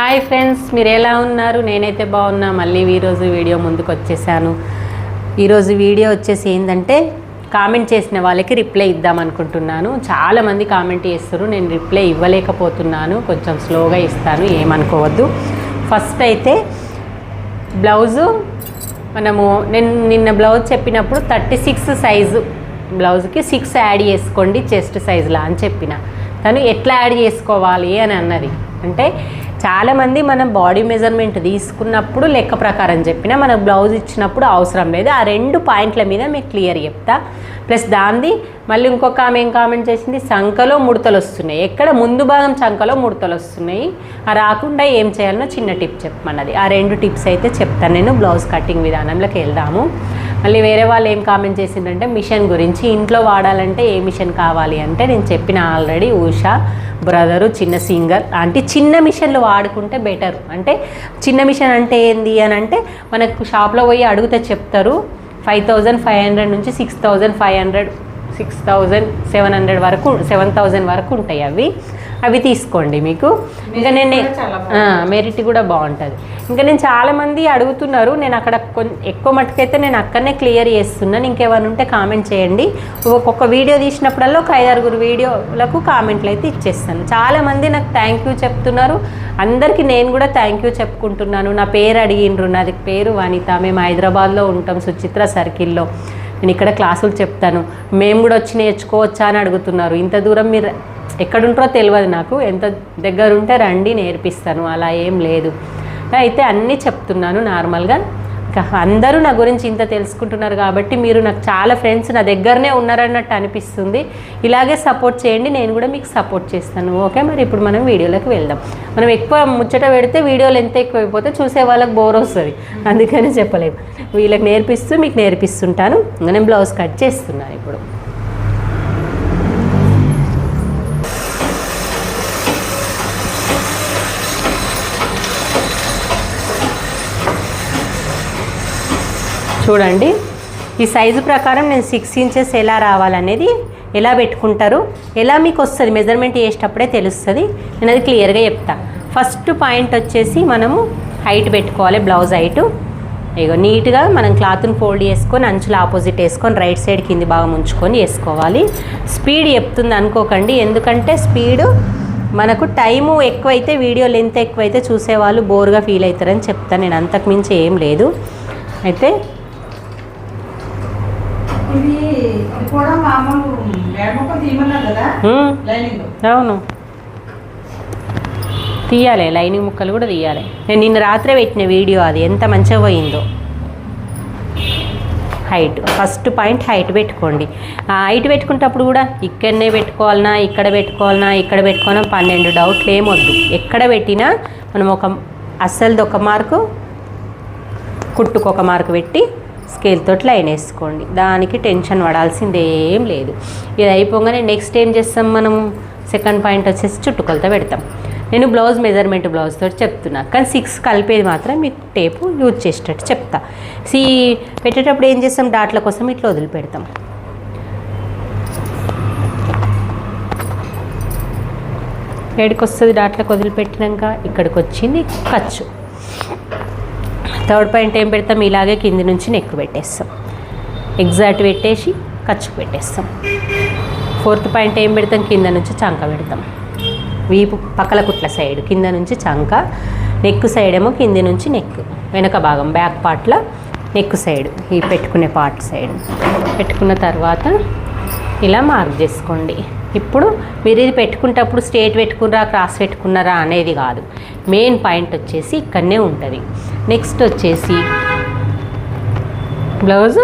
Hi friends మీరు ఎలా ఉన్నారు? నేనైతే బాగున్నా. మళ్ళీ ఈరోజు వీడియో ముందుకు వచ్చేసాను. ఈరోజు వీడియో వచ్చేసి ఏంటంటే కామెంట్ చేసిన వాళ్ళకి రిప్లై ఇద్దాం అనుకుంటున్నాను. చాలామంది కామెంట్ చేస్తారు నేను రిప్లై ఇవ్వలేకపోతున్నాను. కొంచెం స్లోగా ఇస్తాను ఏమనుకోవద్దు. ఫస్ట్ అయితే బ్లౌజు మనము నేను నిన్న బ్లౌజ్ చెప్పినప్పుడు థర్టీ సిక్స్ సైజు బ్లౌజ్కి సిక్స్ యాడ్ చేసుకోండి చెస్ట్ సైజులా అని చెప్పిన. తను ఎట్లా యాడ్ చేసుకోవాలి అని అన్నది. అంటే చాలామంది మనం బాడీ మెజర్మెంట్ తీసుకున్నప్పుడు లెక్క ప్రకారం చెప్పిన మన బ్లౌజ్ ఇచ్చినప్పుడు అవసరం లేదు. ఆ రెండు పాయింట్ల మీద మీకు క్లియర్ చెప్తా. ప్లస్ దాంది మళ్ళీ ఇంకొక ఆమె ఏం కామెంట్ చేసింది? సంఖలో ముడతలు వస్తున్నాయి. ఎక్కడ? ముందు భాగం సంఖలో ముడతలు వస్తున్నాయి. ఆ రాకుండా ఏం చేయాలనో చిన్న టిప్ చెప్పమన్నది. ఆ రెండు టిప్స్ అయితే చెప్తాను నేను బ్లౌజ్ కటింగ్ విధానంలోకి వెళ్దాము. మళ్ళీ వేరే వాళ్ళు ఏం కామెంట్ చేసిందంటే మిషన్ గురించి ఇంట్లో వాడాలంటే ఏ మిషన్ కావాలి? అంటే నేను చెప్పిన ఆల్రెడీ ఉషా బ్రదరు చిన్న సింగర్ అంటే చిన్న మిషన్లు వాడుకుంటే బెటర్ అంటే చిన్న మిషన్ అంటే ఏంది అని అంటే మనకు షాప్లో పోయి అడిగితే చెప్తారు ఫైవ్ థౌజండ్ ఫైవ్ హండ్రెడ్ నుంచి six thousand five hundred six thousand seven hundred వరకు సెవెన్ థౌజండ్ వరకు ఉంటాయి అవి. అవి తీసుకోండి మీకు. ఇంకా నేను మెరిట్ కూడా బాగుంటుంది. ఇంకా నేను చాలామంది అడుగుతున్నారు నేను అక్కడ కొంచెం ఎక్కువ మట్టుకైతే నేను అక్కడనే క్లియర్ చేస్తున్నాను ఇంకేమైనా ఉంటే కామెంట్ చేయండి. ఒక్కొక్క వీడియో తీసినప్పుడల్లా ఒక ఐదారుగురు వీడియోలకు కామెంట్లు అయితే ఇచ్చేస్తాను. చాలామంది నాకు థ్యాంక్ యూ చెప్తున్నారు. అందరికీ నేను కూడా థ్యాంక్ యూ చెప్పుకుంటున్నాను. నా పేరు అడిగిండ్రు నాది పేరు వనిత. మేము హైదరాబాద్లో ఉంటాం సుచిత్ర సర్కిల్లో. నేను ఇక్కడ క్లాసులు చెప్తాను. మేము కూడా వచ్చి నేర్చుకోవచ్చా అని అడుగుతున్నారు. ఇంత దూరం మీరు ఎక్కడుంటారో తెలియదు నాకు. ఎంత దగ్గర ఉంటే రండి నేర్పిస్తాను. అలా ఏం లేదు. అయితే అన్నీ చెప్తున్నాను నార్మల్గా. అందరూ నా గురించి ఇంత తెలుసుకుంటున్నారు కాబట్టి మీరు నాకు చాలా ఫ్రెండ్స్ నా దగ్గరనే ఉన్నారన్నట్టు అనిపిస్తుంది. ఇలాగే సపోర్ట్ చేయండి నేను కూడా మీకు సపోర్ట్ చేస్తాను. ఓకే మరి ఇప్పుడు మనం వీడియోలోకి వెళ్దాం. మనం ఎక్కువ ముచ్చట పెడితే వీడియోలు ఎంత ఎక్కువ అయిపోతే చూసే వాళ్ళకి బోర్ వస్తుంది. అందుకని చెప్పలేము వీళ్ళకి నేర్పిస్తూ మీకు నేర్పిస్తుంటాను. నేను బ్లౌజ్ కట్ చేస్తున్నాను ఇప్పుడు. చూడండి. ఈ సైజు ప్రకారం నేను సిక్స్ ఇంచెస్ ఎలా రావాలనేది ఎలా పెట్టుకుంటారు ఎలా మీకు వస్తుంది మెజర్మెంట్ చేసేటప్పుడే తెలుస్తుంది. నేను అది క్లియర్గా చెప్తా. ఫస్ట్ పాయింట్ వచ్చేసి మనము హైట్ పెట్టుకోవాలి బ్లౌజ్ హైట్. ఇగో నీట్గా మనం క్లాత్ని ఫోల్డ్ చేసుకొని అంచులు ఆపోజిట్ వేసుకొని రైట్ సైడ్ కింది భాగం ఉంచుకొని వేసుకోవాలి. స్పీడ్ చెప్తుంది అనుకోకండి. ఎందుకంటే స్పీడు మనకు టైము ఎక్కువైతే వీడియో లెంత్ ఎక్కువైతే చూసేవాళ్ళు బోర్గా ఫీల్ అవుతారని చెప్తాను. నేను అంతకు మించి ఏం లేదు. అయితే ఇది ఇది కూడా మామూలు మేడమొక్క తీయమన్నారు కదా మ్మ్. లైనింగ్ అవును. తీయాలి లైనింగ్ ముక్కలు కూడా తీయాలి. నేను నిన్న రాత్రే పెట్టిన వీడియో అది ఎంత మంచిగా పోయిందో. హైట్ ఫస్ట్ పాయింట్ హైట్ పెట్టుకోండి. ఆ హైట్ పెట్టుకునేటప్పుడు కూడా ఇక్కడనే పెట్టుకోవాలనా ఇక్కడ పెట్టుకోవాలనా ఇక్కడ పెట్టుకోవాలన్నా పన్నెండు డౌట్లు ఏమొద్దు. ఎక్కడ పెట్టినా మనం ఒక అస్సలది ఒక మార్కు కుట్టుకు ఒక మార్కు పెట్టి స్కేల్తో లైన్ వేసుకోండి. దానికి టెన్షన్ పడాల్సింది ఏం లేదు. ఇది అయిపోగానే నెక్స్ట్ ఏం చేస్తాం మనం సెకండ్ పాయింట్ వచ్చేసి చుట్టుకొలత పెడతాం. నేను బ్లౌజ్ మెజర్మెంట్ బ్లౌజ్ తోటి చెప్తున్నా. కానీ సిక్స్ కలిపేది మాత్రం మీకు టేపు యూజ్ చేసేటట్టు చెప్తా. సి పెట్టేటప్పుడు ఏం చేస్తాం? డాట్ల కోసం ఇట్లా వదిలిపెడతాం. ఏడికి వస్తుంది డాట్లకు వదిలిపెట్టినాక ఇక్కడికి వచ్చింది ఖర్చు. థర్డ్ పాయింట్ ఏం పెడతాం? ఇలాగే కింది నుంచి నెక్ పెట్టేస్తాం. ఎగ్జాక్ట్ పెట్టేసి ఖర్చుకు పెట్టేస్తాం. ఫోర్త్ పాయింట్ ఏం పెడతాం? కింద నుంచి చంక పెడతాం. వీపు పక్కల కుట్ల సైడ్ కింద నుంచి చంక నెక్ సైడ్ ఏమో కింది నుంచి నెక్ వెనక భాగం బ్యాక్ పార్ట్లో నెక్ సైడ్ ఈ పెట్టుకునే పార్ట్ సైడ్ పెట్టుకున్న తర్వాత ఇలా మార్క్ చేసుకోండి. ఇప్పుడు మీరు ఇది పెట్టుకునేటప్పుడు స్ట్రేట్ పెట్టుకున్నారా క్రాస్ పెట్టుకున్నారా అనేది కాదు. మెయిన్ పాయింట్ వచ్చేసి ఇక్కడనే ఉంటుంది. నెక్స్ట్ వచ్చేసి బ్లౌజ్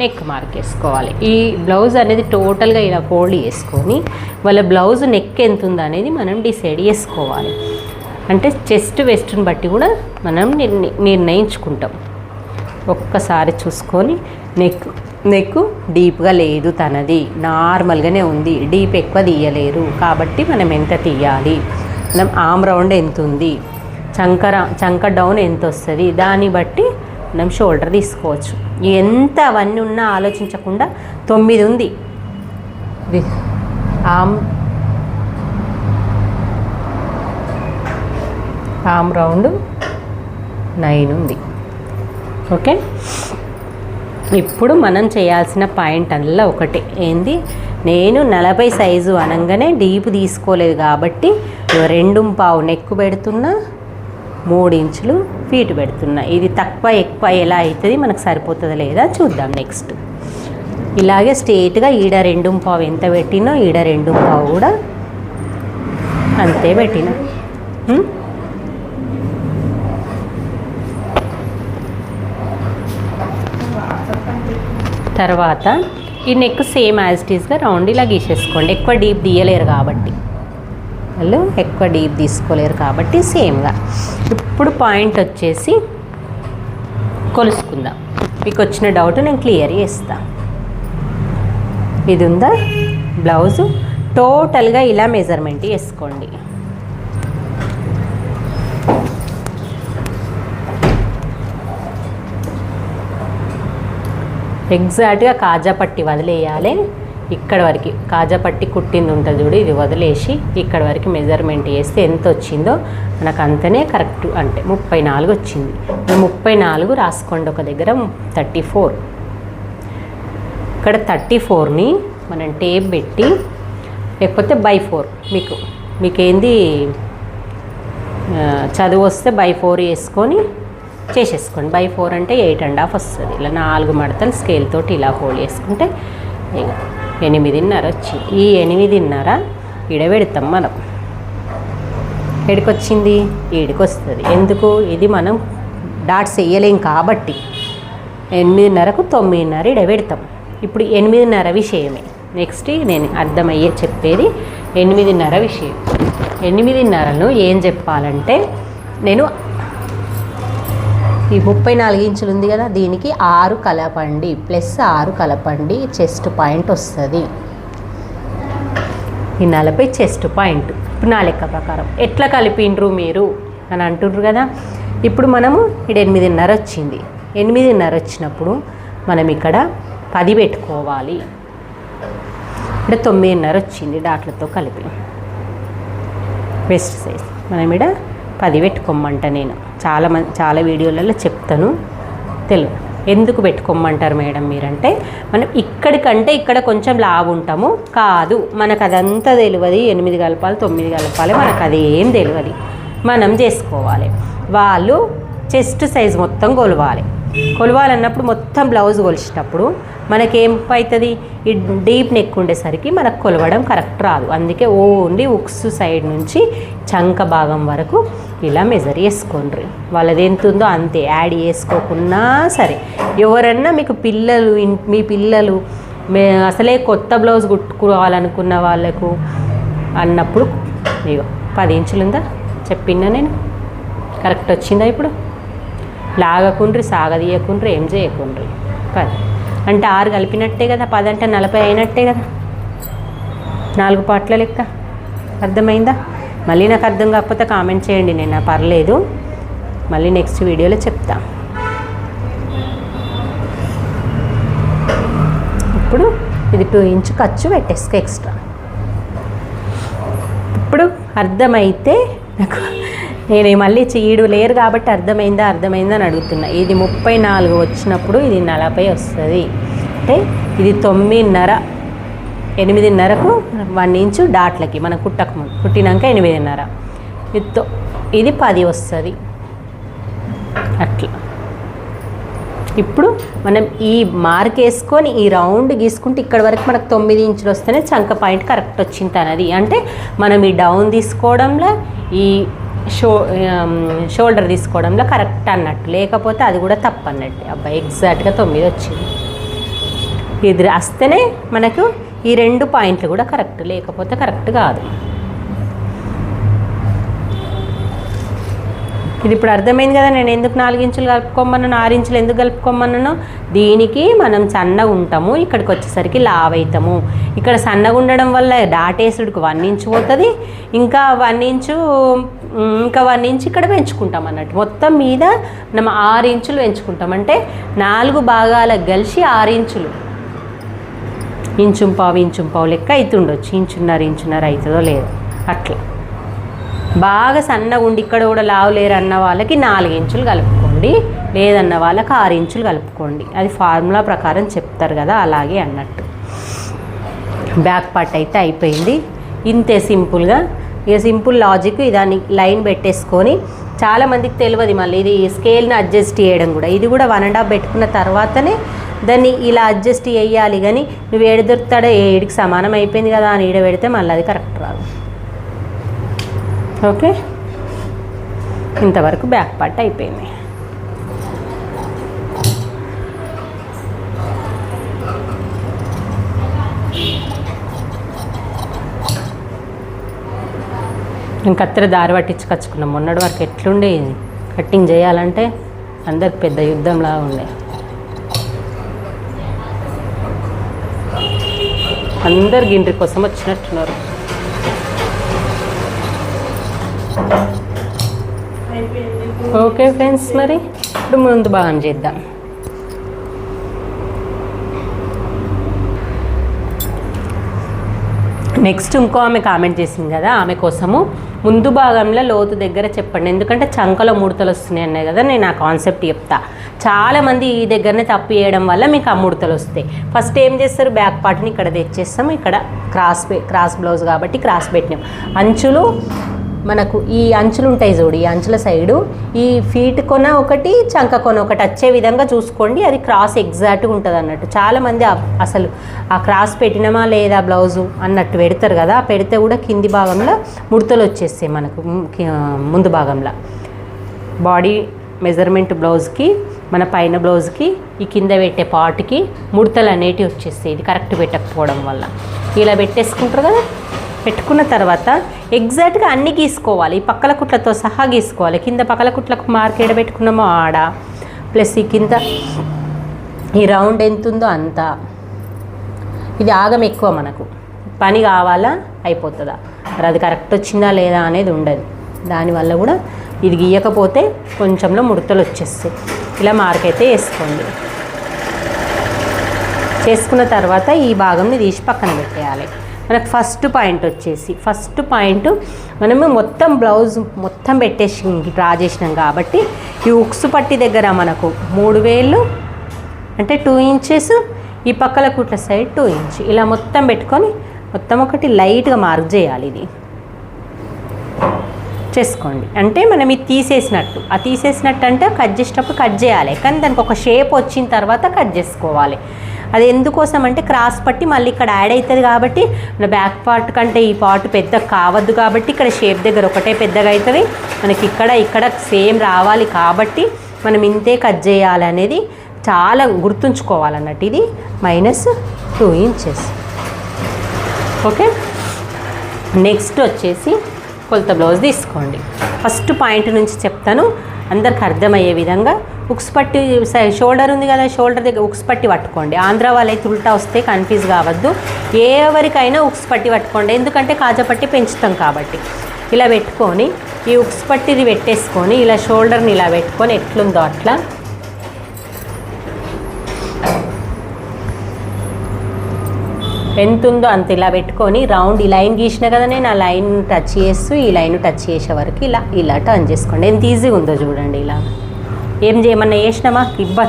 నెక్ మార్క్ వేసుకోవాలి. ఈ బ్లౌజ్ అనేది టోటల్గా ఇలా ఫోల్డ్ చేసుకొని వాళ్ళ బ్లౌజ్ నెక్ ఎంత ఉందో అనేది మనం డిసైడ్ చేసుకోవాలి. అంటే చెస్ట్ వెస్ట్ని బట్టి కూడా మనం నిర్ణయించుకుంటాం. ఒక్కసారి చూసుకొని నెక్ నెక్ డీప్గా లేదు తనది. నార్మల్గానే ఉంది. డీప్ ఎక్కువ తీయలేరు కాబట్టి మనం ఎంత తీయాలి? మనం ఆమ్ రౌండ్ ఎంత ఉంది? చంకర చంక డౌన్ ఎంత వస్తుంది దాన్ని బట్టి మనం షోల్డర్ తీసుకోవచ్చు. ఎంత అవన్నీ ఉన్నా ఆలోచించకుండా తొమ్మిది ఉంది. ఆమ్ ఆమ్ రౌండ్ నైన్ ఉంది. ఓకే ఇప్పుడు మనం చేయాల్సిన పాయింట్ అందులో ఒకటి. ఏంది? నేను నలభై సైజు అనగానే డీప్ తీసుకోలేదు కాబట్టి రెండు పావు నెక్కు పెడుతున్నా ఇంచులు ఫీట్ పెడుతున్నా. ఇది తక్కువ ఎక్కువ ఎలా అవుతుంది మనకు సరిపోతుందా లేదా చూద్దాం నెక్స్ట్. ఇలాగే స్ట్రేట్గా ఈడ రెండు పావు ఎంత పెట్టినో ఈడ రెండు పావు కూడా అంతే పెట్టిన. తర్వాత ఈ నెక్ సేమ్ యాజ్ ఇట్ ఈస్గా రౌండ్ ఇలా గీసేసుకోండి. ఎక్కువ డీప్ తీయలేరు కాబట్టి. వాళ్ళు ఎక్కువ డీప్ తీసుకోలేరు కాబట్టి సేమ్గా ఇప్పుడు పాయింట్ వచ్చేసి కొలుసుకుందాం. మీకు వచ్చిన డౌట్ నేను క్లియర్ చేస్తా. ఇది ఉందా? బ్లౌజు టోటల్గా ఇలా మెజర్మెంట్ వేసుకోండి. ఎగ్జాక్ట్గా కాజా పట్టి వదిలేయాలి. ఇక్కడ వరకు కాజా పట్టి కుట్టింది ఉంటుంది చూడు ఇది వదిలేసి ఇక్కడ వరకు మెజర్మెంట్ చేస్తే ఎంత వచ్చిందో మనకు అంతనే కరెక్ట్ అంటే ముప్పై నాలుగు వచ్చింది. ముప్పై నాలుగు రాసుకోండి ఒక దగ్గర థర్టీ ఫోర్. ఇక్కడ థర్టీ ఫోర్ని మనం టేప్ పెట్టి లేకపోతే బై ఫోర్ మీకు మీకేంది చదువు వస్తే బై ఫోర్ వేసుకొని చేసేసుకోండి. బై ఫోర్ అంటే ఎయిట్ అండ్ హాఫ్ వస్తుంది. ఇలా నాలుగు మడతలు స్కేల్ తోటి ఇలా హోల్డ్ చేసుకుంటే ఇక ఎనిమిదిన్నర వచ్చింది ఈ ఎనిమిదిన్నర ఇడబెడతాం మనం. ఎడికొచ్చింది? ఈడికి వస్తుంది ఎందుకు? ఇది మనం డాట్స్ వేయలేం కాబట్టి. ఎనిమిదిన్నరకు తొమ్మిదిన్నర ఇడబెడతాం. ఇప్పుడు ఎనిమిదిన్నర విషయమే. నెక్స్ట్ నేను అర్థమయ్యే చెప్పేది ఎనిమిదిన్నర విషయం. ఎనిమిదిన్నరను ఏం చెప్పాలంటే నేను ఈ ముప్పై నాలుగు ఇంచులు ఉంది కదా దీనికి ఆరు కలపండి. ప్లస్ ఆరు కలపండి చెస్ట్ పాయింట్ వస్తుంది. ఈ నలభై చెస్ట్ పాయింట్. ఇప్పుడు నా లెక్క ప్రకారం ఎట్లా కలిపిండ్రు మీరు అని అంటుండ్రు కదా. ఇప్పుడు మనము ఇక్కడ ఎనిమిదిన్నర వచ్చింది. ఎనిమిదిన్నర వచ్చినప్పుడు మనం ఇక్కడ పది పెట్టుకోవాలి. ఇక్కడ తొమ్మిదిన్నర వచ్చింది డాట్లతో కలిపి. Waist size. మనం ఇక్కడ పది పెట్టుకోమంట నేను. చాలా మంది చాలా వీడియోలలో చెప్తాను. తెలుగు ఎందుకు పెట్టుకోమంటారు మేడం మీరంటే మనం ఇక్కడికంటే ఇక్కడ కొంచెం లావు ఉంటాము కాదు మనకు అదంతా తెలియదు ఎనిమిది కలపాలి తొమ్మిది కలపాలి మనకు అదేం తెలియదు మనం చేసుకోవాలి. వాళ్ళు చెస్ట్ సైజ్ మొత్తం కొలవాలి. కొలవాలన్నప్పుడు మొత్తం బ్లౌజ్ కొలిచేటప్పుడు మనకేం అవుతుంది ఈ డీప్ నెక్ ఉండేసరికి మనకు కొలవడం కరెక్ట్ రాదు. అందుకే ఓన్లీ ఉక్స్ సైడ్ నుంచి చంక భాగం వరకు ఇలా మెజర్ చేసుకోండి వాళ్ళది ఎంత ఉందో అంతే. యాడ్ చేసుకోకున్నా సరే. ఎవరన్నా మీకు పిల్లలు మీ పిల్లలు మే అసలే కొత్త బ్లౌజ్ కుట్టుకోవాలనుకున్న వాళ్ళకు అన్నప్పుడు ఇగో పది ఇంచులు ఉందా? చెప్పిందా నేను. కరెక్ట్ వచ్చిందా ఇప్పుడు? లాగకుండ్రి సాగదీయకుండ్రి ఏం చేయకుండ్రి. పది. అంటే ఆరు కలిపినట్టే కదా. పది అంటే నలభై అయినట్టే కదా. నాలుగు పాటల లెక్క. అర్థమైందా? మళ్ళీ నాకు అర్థం కాకపోతే కామెంట్ చేయండి నేను? పర్లేదు. మళ్ళీ నెక్స్ట్ వీడియోలో చెప్తా. ఇప్పుడు ఇది టూ ఇంచ్ ఖర్చు పెట్టేసుకు ఎక్స్ట్రా ఇప్పుడు అర్థమైతే నాకు నేను మళ్ళీ చీడు లేరు కాబట్టి అర్థమైందా అర్థమైందా అని అడుగుతున్నా. ఇది ముప్పై నాలుగు వచ్చినప్పుడు ఇది నలభై వస్తుంది. అంటే ఇది తొమ్మిదిన్నర ఎనిమిదిన్నరకు వన్ ఇంచు డాట్లకి మనం కుట్టక ముందు కుట్టినాక ఎనిమిదిన్నర. ఇది ఇది పది వస్తుంది. అట్లా. ఇప్పుడు మనం ఈ మార్క్ వేసుకొని ఈ రౌండ్ గీసుకుంటే ఇక్కడ వరకు మనకు తొమ్మిది ఇంచులు వస్తేనే చంక పాయింట్ కరెక్ట్ వచ్చింది అన్నది. అంటే మనం ఈ డౌన్ తీసుకోవడంలో ఈ షో షోల్డర్ తీసుకోవడంలో కరెక్ట్ అన్నట్టు. లేకపోతే అది కూడా తప్పు అన్నట్టు అబ్బాయి ఎగ్జాక్ట్గా తొమ్మిది వచ్చింది. ఇది వస్తేనే మనకు ఈ రెండు పాయింట్లు కూడా కరెక్ట్ లేకపోతే కరెక్ట్ కాదు. ఇది ఇప్పుడు అర్థమైంది కదా నేను ఎందుకు నాలుగు ఇంచులు కలుపుకోమన్నాను ఆరు ఇంచులు ఎందుకు కలుపుకోమన్నాను? దీనికి మనం సన్నగా ఉంటాము ఇక్కడికి వచ్చేసరికి లావ్ అవుతాము. ఇక్కడ సన్నగా ఉండడం వల్ల డాటేసుడికి వన్ ఇంచు పోతుంది ఇంకా వన్ ఇంచు ఇంకా వన్ ఇంచు ఇక్కడ పెంచుకుంటాం అన్నట్టు. మొత్తం మీద మనం ఆరు ఇంచులు పెంచుకుంటాం. అంటే నాలుగు భాగాలకు కలిసి ఆరు ఇంచులు. ఇంచుంపావు ఇంచుంపావు పావు లెక్క అవుతుండొచ్చు ఇంచున్నర ఇంచున్నర అవుతుందో లేదో. అట్లా. బాగా సన్నగా ఉండి ఇక్కడ కూడా లావు లేరు అన్న వాళ్ళకి నాలుగు ఇంచులు కలుపుకోండి. లేదన్న వాళ్ళకి ఆరు ఇంచులు కలుపుకోండి. అది ఫార్ములా ప్రకారం చెప్తారు కదా అలాగే అన్నట్టు. బ్యాక్ పార్ట్ అయితే అయిపోయింది. ఇంతే సింపుల్గా. ఇక సింపుల్ లాజిక్ దాన్ని లైన్ పెట్టేసుకొని చాలామందికి తెలియదు మళ్ళీ ఇది స్కేల్ని అడ్జస్ట్ చేయడం కూడా. ఇది కూడా వన్ అండ్ హాఫ్ పెట్టుకున్న తర్వాతనే దాన్ని ఇలా అడ్జస్ట్ చేయాలి కానీ నువ్వు ఏడు దొరుకుతాడో ఏడికి సమానం అయిపోయింది కదా అని ఈడ పెడితే మళ్ళీ అది కరెక్ట్ రాదు. ఓకే? ఇంతవరకు బ్యాక్ పార్ట్ అయిపోయింది. నేను కత్తెర దారి పట్టించుకొచ్చుకున్నాం. మొన్నటి వరకు ఎట్లుండే కట్టింగ్ చేయాలంటే అందరికి పెద్ద యుద్ధంలా ఉండే. అందరు గిండ్రి కోసం వచ్చినట్టున్నారు. ఓకే ఫ్రెండ్స్ మరి ఇప్పుడు ముందు భాగం చేద్దాం. నెక్స్ట్ ఇంకో ఆమె కామెంట్ చేసింది కదా ఆమె కోసము. ముందు భాగంలో లోతు దగ్గర చెప్పండి. ఎందుకంటే చంకలో ముడతలు వస్తున్నాయి అన్నాయి కదా నేను ఆ కాన్సెప్ట్ చెప్తా. చాలామంది ఈ దగ్గరనే తప్పు చేయడం వల్ల మీకు ఆ ముడతలు వస్తాయి. ఫస్ట్ ఏం చేస్తారు? బ్యాక్ పార్ట్ని ఇక్కడ తెచ్చేస్తాం ఇక్కడ క్రాస్ క్రాస్ బ్లౌజ్ కాబట్టి క్రాస్ పెట్టినాం. అంచులు మనకు ఈ అంచులు ఉంటాయి చూడు ఈ అంచుల సైడు ఈ ఫీట్ కొన ఒకటి చంక కొన ఒకటి వచ్చే విధంగా చూసుకోండి. అది క్రాస్ ఎగ్జాక్ట్గా ఉంటుంది అన్నట్టు. చాలామంది అసలు ఆ క్రాస్ పెట్టినమా లేదా బ్లౌజు అన్నట్టు పెడతారు కదా పెడితే కూడా కింది భాగంలో ముడతలు వచ్చేస్తాయి మనకు ముందు భాగంలో. బాడీ మెజర్మెంట్ బ్లౌజ్కి మన పైన బ్లౌజ్కి ఈ కింద పెట్టే పార్ట్కి ముడతలు అనేటివి వచ్చేస్తాయి. ఇది కరెక్ట్ పెట్టకపోవడం వల్ల. ఇలా పెట్టేసుకుంటారు కదా పెట్టుకున్న తర్వాత ఎగ్జాక్ట్గా అన్ని గీసుకోవాలి. ఈ పక్కల కుట్లతో సహా గీసుకోవాలి. కింద పక్కల కుట్లకు మార్క్ ఏడ పెట్టుకున్నామో ఆడ. ప్లస్ ఈ కింద ఈ రౌండ్ ఎంత ఉందో అంత. ఇది ఆగం ఎక్కువ మనకు. పని కావాలా? అయిపోతుందా. మరి అది కరెక్ట్ వచ్చిందా లేదా అనేది ఉండదు. దానివల్ల కూడా ఇది గీయకపోతే కొంచెంలో ముడతలు వచ్చేస్తాయి. ఇలా మార్క్ అయితే వేసుకోండి. చేసుకున్న తర్వాత ఈ భాగంని తీసి పక్కన పెట్టేయాలి. మనకు ఫస్ట్ పాయింట్ వచ్చేసి ఫస్ట్ పాయింట్ మనము మొత్తం బ్లౌజ్ మొత్తం పెట్టేసి డ్రా చేసినాం కాబట్టి ఈ ఉక్స్ పట్టి దగ్గర మనకు మూడు వేలు అంటే టూ ఇంచెస్ ఈ పక్కల కుట్ల సైడ్ టూ ఇంచ్ ఇలా మొత్తం పెట్టుకొని మొత్తం ఒకటి లైట్గా మార్క్ చేయాలి ఇది. చేసుకోండి. అంటే మనం ఇది తీసేసినట్టు. ఆ తీసేసినట్టు అంటే కట్ చేసేటప్పుడు కట్ చేయాలి. కానీ దానికి ఒక షేప్ వచ్చిన తర్వాత కట్ చేసుకోవాలి. అది ఎందుకోసం అంటే క్రాస్ పట్టి మళ్ళీ ఇక్కడ యాడ్ అవుతుంది కాబట్టి మన బ్యాక్ పార్ట్ కంటే ఈ పార్ట్ పెద్ద కావద్దు కాబట్టి ఇక్కడ షేప్ దగ్గర ఒకటే పెద్దగా అవుతుంది. మనకి ఇక్కడ ఇక్కడ సేమ్ రావాలి కాబట్టి మనం ఇంతే కట్ చేయాలి అనేది చాలా గుర్తుంచుకోవాలన్నట్టు ఇది. Minus two inches. Okay? Next వచ్చేసి కొలత బ్లౌజ్ తీసుకోండి. ఫస్ట్ పాయింట్ నుంచి చెప్తాను. అందరికి అర్థమయ్యే విధంగా ఉక్స్ పట్టి సై- షోల్డర్ ఉంది కదా షోల్డర్ దగ్గర ఉక్స్ పట్టి పట్టుకోండి. ఆంధ్ర వాళ్ళైతే ఉల్టా వస్తే కన్ఫ్యూజ్ కావద్దు. ఎవరికైనా ఉక్స్ పట్టి పట్టుకోండి. ఎందుకంటే కాజపట్టి పెంచుతాం కాబట్టి. ఇలా పెట్టుకొని ఈ ఉక్స్ పట్టిది పెట్టేసుకొని ఇలా షోల్డర్ని ఇలా పెట్టుకొని ఎట్లుందో అట్లా. ఎంత ఉందో అంత ఇలా పెట్టుకొని రౌండ్ ఈ లైన్ గీసిన కదా నేను ఆ లైన్ టచ్ చేస్తూ ఈ లైన్ టచ్ చేసే వరకు ఇలా ఇలా టర్న్ చేసుకోండి. ఎంత ఈజీగా ఉందో చూడండి ఇలా. ఏం చేయమన్నా వేసినామా ఇబ్బ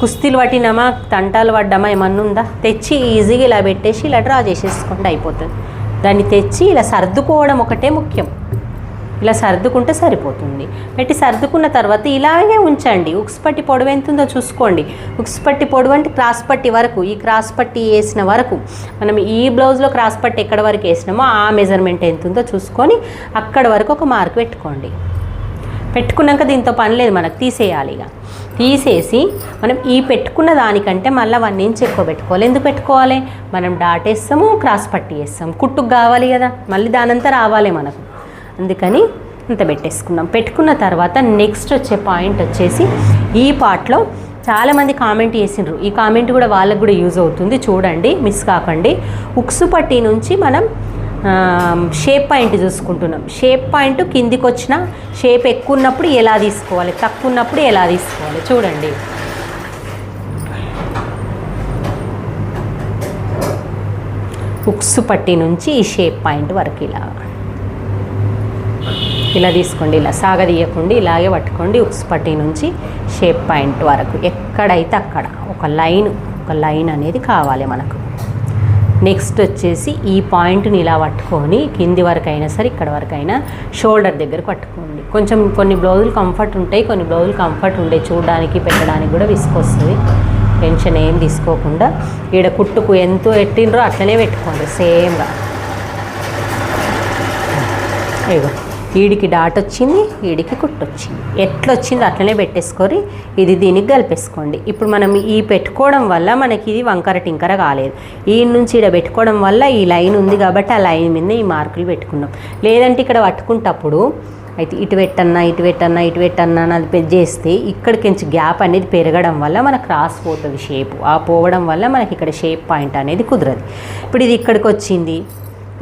కుస్తీలు పట్టినామా? తంటాలు పడ్డామా? ఏమన్నా ఉందా? తెచ్చి ఈజీగా ఇలా పెట్టేసి ఇలా డ్రా చేసేసుకుంటే అయిపోతుంది. దాన్ని తెచ్చి ఇలా సర్దుకోవడం ఒకటే ముఖ్యం. ఇలా సర్దుకుంటే సరిపోతుంది. పెట్టి సర్దుకున్న తర్వాత ఇలాగే ఉంచండి. ఉక్స్ పట్టి పొడవు ఎంత ఉందో చూసుకోండి. ఉక్స్ పట్టి పొడవు అంటే క్రాస్ పట్టి వరకు. ఈ క్రాస్ పట్టి వేసిన వరకు మనం ఈ బ్లౌజ్లో క్రాస్ పట్టి ఎక్కడ వరకు వేసినామో ఆ మెజర్మెంట్ ఎంత ఉందో చూసుకొని అక్కడ వరకు ఒక మార్క్ పెట్టుకోండి. పెట్టుకున్నాక దీంతో పని లేదు మనకు తీసేయాలి ఇక. తీసేసి మనం ఈ పెట్టుకున్న దానికంటే మళ్ళీ వన్ ఇంచ్ ఎక్కువ పెట్టుకోవాలి. ఎందుకు పెట్టుకోవాలి? మనం డాట్ వేస్తాము క్రాస్ పట్టి వేస్తాము. కుట్టుకు కావాలి కదా మళ్ళీ దానంతా రావాలి మనకు. అందుకని ఇంత పెట్టేసుకున్నాం. పెట్టుకున్న తర్వాత నెక్స్ట్ వచ్చే పాయింట్ వచ్చేసి ఈ పార్ట్లో చాలామంది కామెంట్ చేసిండ్రు. ఈ కామెంట్ కూడా వాళ్ళకు కూడా యూజ్ అవుతుంది. చూడండి మిస్ కాకండి. ఉక్సు పట్టి నుంచి మనం షేప్ పాయింట్ చూసుకుంటున్నాం. షేప్ పాయింట్ కిందికి వచ్చిన షేప్ ఎక్కువ ఉన్నప్పుడు ఎలా తీసుకోవాలి? తక్కువ ఉన్నప్పుడు ఎలా తీసుకోవాలి? చూడండి. ఉక్స్ పట్టి నుంచి ఈ షేప్ పాయింట్ వరకు ఇలా. ఇలా తీసుకోండి ఇలా సాగదీయకుండా ఇలాగే పట్టుకోండి. ఉక్స్ పట్టి నుంచి షేప్ పాయింట్ వరకు. ఎక్కడైతే అక్కడ ఒక లైన్ ఒక లైన్ అనేది కావాలి మనకు. నెక్స్ట్ వచ్చేసి ఈ పాయింట్ని ఇలా పట్టుకొని కింది వరకు అయినా సరే ఇక్కడ వరకు అయినా షోల్డర్ దగ్గర పట్టుకోండి. కొంచెం కొన్ని బ్లౌజులు కంఫర్ట్ ఉంటాయి కొన్ని బ్లౌజులు కంఫర్ట్ ఉంటాయి చూడడానికి పెట్టడానికి కూడా విసుకొస్తుంది టెన్షన్ ఏం తీసుకోకుండా ఈడ కుట్టుకు ఎంత పెట్టినరో అట్లనే పెట్టుకోండి సేమ్గా ఇగో. ఈడికి డాట్ వచ్చింది ఈడికి కుట్టొచ్చింది ఎట్లా వచ్చింది అట్లనే పెట్టేసుకొని ఇది దీనికి కలిపేసుకోండి. ఇప్పుడు మనం ఈ పెట్టుకోవడం వల్ల మనకి ఇది వంకర టింకర కాలేదు. ఈ నుంచి ఇక్కడ పెట్టుకోవడం వల్ల ఈ లైన్ ఉంది కాబట్టి ఆ లైన్ మీద ఈ మార్కులు పెట్టుకున్నాం. లేదంటే ఇక్కడ పట్టుకుంటప్పుడు అయితే ఇటు పెట్టన్నా ఇటు పెట్టన్నా ఇటు పెట్టన్నా అని అది చేస్తే ఇక్కడికి నుంచి గ్యాప్ అనేది పెరగడం వల్ల మనకు క్రాస్ పోతుంది షేప్. ఆ పోవడం వల్ల మనకి ఇక్కడ షేప్ పాయింట్ అనేది కుదరదు. ఇప్పుడు ఇది ఇక్కడికి వచ్చింది.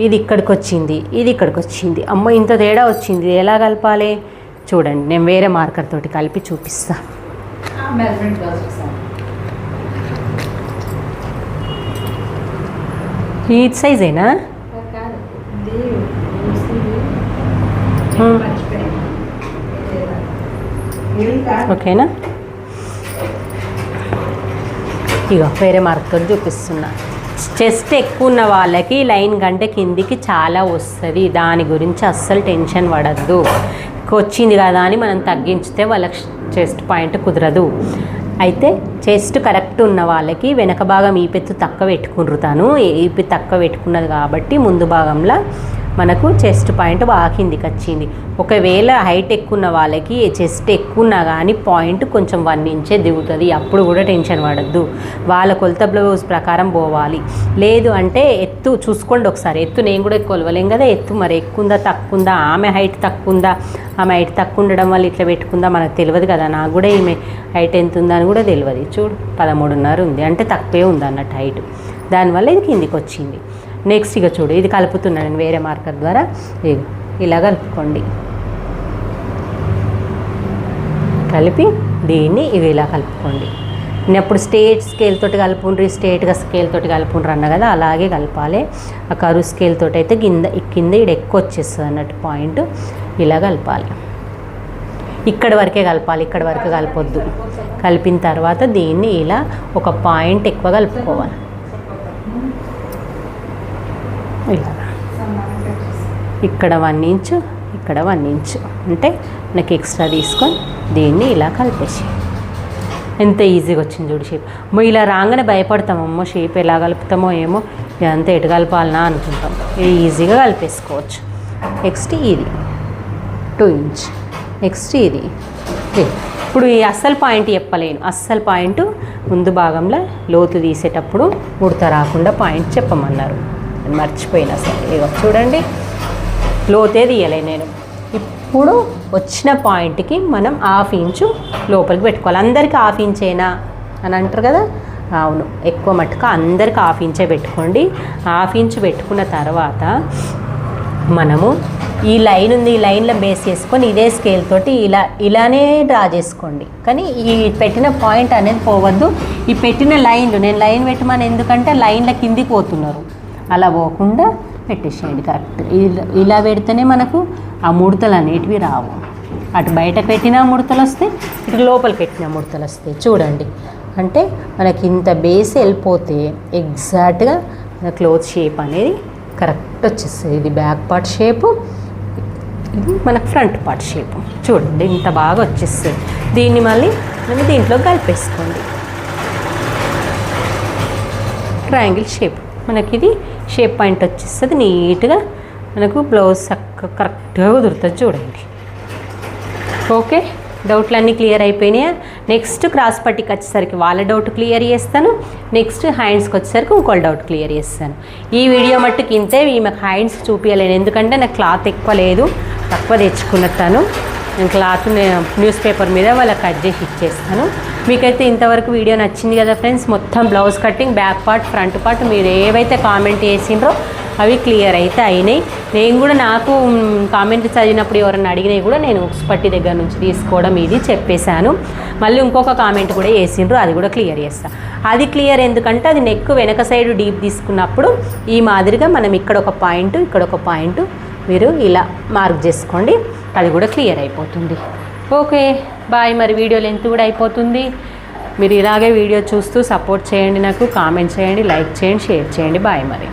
ఇది ఇక్కడికి వచ్చింది ఇది ఇక్కడికి వచ్చింది అమ్మ ఇంత తేడా వచ్చింది ఎలా కలపాలి? చూడండి నేను వేరే మార్కర్ తోటి కలిపి చూపిస్తా. ఈ సైజేనా ఓకేనా? ఇగో వేరే మార్కర్ చూపిస్తున్నా. చెస్ట్ ఎక్కువ ఉన్న వాళ్ళకి లైన్ గంట కిందికి చాలా వస్తుంది. దాని గురించి అస్సలు టెన్షన్ పడద్దు. వచ్చింది కదా అని మనం తగ్గించితే వాళ్ళకి చెస్ట్ పాయింట్ కుదరదు. అయితే చెస్ట్ కరెక్ట్ ఉన్న వాళ్ళకి వెనక భాగం ఈపెత్తు తక్కువ పెట్టుకుంటాను. ఈ తక్కువ పెట్టుకున్నది కాబట్టి ముందు భాగంలో మనకు చెస్ట్ పాయింట్ బాగా కిందికి వచ్చింది ఒకవేళ హైట్ ఎక్కువ ఉన్న వాళ్ళకి చెస్ట్ ఎక్కువ ఉన్నా కానీ పాయింట్ కొంచెం వన్ ఇంచే దిగుతుంది. అప్పుడు కూడా టెన్షన్ పడద్దు. వాళ్ళ కొలత బ్లౌజ్ ప్రకారం పోవాలి. లేదు అంటే ఎత్తు చూసుకోండి ఒకసారి. ఎత్తు నేను కూడా కొలవలేం కదా. ఎత్తు మరి ఎక్కువ ఉందా తక్కువ ఉందా ఆమె హైట్ తక్కువ ఉందా ఆమె హైట్ తక్కువ ఉండడం వల్ల ఇట్లా పెట్టుకుందా? మనకు తెలియదు కదా. నాకు కూడా ఈమె హైట్ ఎంత ఉందా అని కూడా తెలియదు. చూడు పదమూడున్నర ఉంది. అంటే తక్కువే ఉంది అన్నట్టు హైట్. దానివల్ల ఇది కిందికి వచ్చింది. నెక్స్ట్ ఇక చూడు ఇది కలుపుతున్నాను నేను వేరే మార్కర్ ద్వారా. ఇలా కలుపుకోండి. కలిపి దీన్ని ఇవి ఇలా కలుపుకోండి. నేను అప్పుడు స్టేట్ స్కేల్ తోటి కలుపుండ్రి స్టేట్గా స్కేల్ తోటి కలుపుండ్రి అన్న కదా అలాగే కలపాలి. ఆ కరువు స్కేల్ తోటి అయితే కింద కింద ఇక్కడ ఎక్కువ వచ్చేస్తుంది అన్నట్టు పాయింట్ ఇలా కలపాలి. ఇక్కడ వరకే కలపాలి ఇక్కడ వరకు కలపొద్దు. కలిపిన తర్వాత దీన్ని ఇలా ఒక పాయింట్ ఎక్కువ కలుపుకోవాలి. ఇలా ఇక్కడ వన్ ఇంచు ఇక్కడ వన్ ఇంచు. అంటే నాకు ఎక్స్ట్రా తీసుకొని దీన్ని ఇలా కలిపేసి. ఎంత ఈజీగా వచ్చింది చూడు షేప్. మేము ఇలా రాగానే భయపడతామమ్మో షేప్ ఎలా కలుపుతామో ఏమో ఇదంతా ఎటు కలపాలనా అనుకుంటాం. ఇది ఈజీగా కలిపేసుకోవచ్చు. నెక్స్ట్ ఇది. Two inch. నెక్స్ట్ ఇది. ఇప్పుడు ఈ అస్సలు పాయింట్ చెప్పలేను. అస్సలు పాయింట్ ముందు భాగంలో లోతు తీసేటప్పుడు ముడత రాకుండా పాయింట్ చెప్పమన్నారు. మర్చిపోయినా సరే. ఇగో చూడండి. లోతే తీయలే నేను. ఇప్పుడు వచ్చిన పాయింట్కి మనం హాఫ్ ఇంచు లోపలికి పెట్టుకోవాలి. అందరికీ హాఫ్ ఇంచేనా అని అంటారు కదా? అవును. ఎక్కువ మట్టుకు అందరికి హాఫ్ ఇంచే పెట్టుకోండి. హాఫ్ ఇంచు పెట్టుకున్న తర్వాత మనము ఈ లైన్ ఉంది ఈ లైన్లో బేస్ చేసుకొని ఇదే స్కేల్ తోటి ఇలా ఇలానే డ్రా చేసుకోండి. కానీ ఈ పెట్టిన పాయింట్ అనేది పోవద్దు. ఈ పెట్టిన లైన్లు నేను లైన్ పెట్టమని ఎందుకంటే లైన్ల కిందికి పోతున్నారు. అలా పోకుండా పెట్టేసేయండి కరెక్ట్. ఇలా ఇలా పెడితేనే మనకు ఆ ముడతలు అనేటివి రావు. అటు బయట పెట్టిన ముడతలు వస్తాయి ఇటు లోపల పెట్టిన ముడతలు వస్తాయి చూడండి. అంటే మనకి ఇంత బేస్ వెళ్ళిపోతే ఎగ్జాక్ట్గా మన క్లోత్ షేప్ అనేది కరెక్ట్ వచ్చేస్తుంది. ఇది బ్యాక్ పార్ట్ షేపు ఇది మనకు ఫ్రంట్ పార్ట్ షేప్ చూడండి ఇంత బాగా వచ్చేస్తుంది. దీన్ని మళ్ళీ మనం దీంట్లో కలిపేసుకోండి. ట్రయాంగిల్ షేప్ మనకి ఇది షేప్ పాయింట్ వచ్చేస్తుంది నీట్గా మనకు బ్లౌజ్ చక్క కరెక్ట్గా కుదురుతుంది చూడండి. ఓకే డౌట్లు అన్నీ క్లియర్ అయిపోయినాయా? నెక్స్ట్ క్రాస్ పట్టికి వచ్చేసరికి వాళ్ళ డౌట్ క్లియర్ చేస్తాను. నెక్స్ట్ హ్యాండ్స్కి వచ్చేసరికి ఇంకోళ్ళ డౌట్ క్లియర్ చేస్తాను. ఈ వీడియో మట్టుకు ఇంతే ఈమెకు హ్యాండ్స్ చూపించలేను ఎందుకంటే నాకు క్లాత్ ఎక్కువ లేదు తక్కువ తెచ్చుకున్నట్టాను. నేను క్లాత్ న్యూస్ పేపర్ మీద వాళ్ళకి కట్ చేసి ఇచ్చేస్తాను. మీకైతే ఇంతవరకు వీడియో నచ్చింది కదా ఫ్రెండ్స్ మొత్తం blouse cutting back part front part మీరు ఏవైతే కామెంట్ చేసిండ్రో అవి క్లియర్ అయితే అయినాయి. నేను కూడా నాకు కామెంట్ చదివినప్పుడు ఎవరైనా అడిగినాయి కూడా నేను ఉక్స్ పట్టి దగ్గర నుంచి తీసుకోవడం ఇది చెప్పేశాను. మళ్ళీ ఇంకొక కామెంట్ కూడా వేసిండ్రు అది కూడా క్లియర్ చేస్తా. అది క్లియర్ ఎందుకంటే అది నెక్ వెనక సైడ్ డీప్ తీసుకున్నప్పుడు ఈ మాదిరిగా మనం ఇక్కడ ఒక పాయింట్ ఇక్కడ ఒక పాయింట్ మీరు ఇలా మార్క్ చేసుకోండి అది కూడా క్లియర్ అయిపోతుంది. Okay bye. మరి వీడియో లెంత్ కూడా అయిపోతుంది. మీరు ఇలాగే వీడియో చూస్తూ సపోర్ట్ చేయండి నాకు కామెంట్ చేయండి లైక్ చేయండి షేర్ చేయండి. బాయ్ మరి.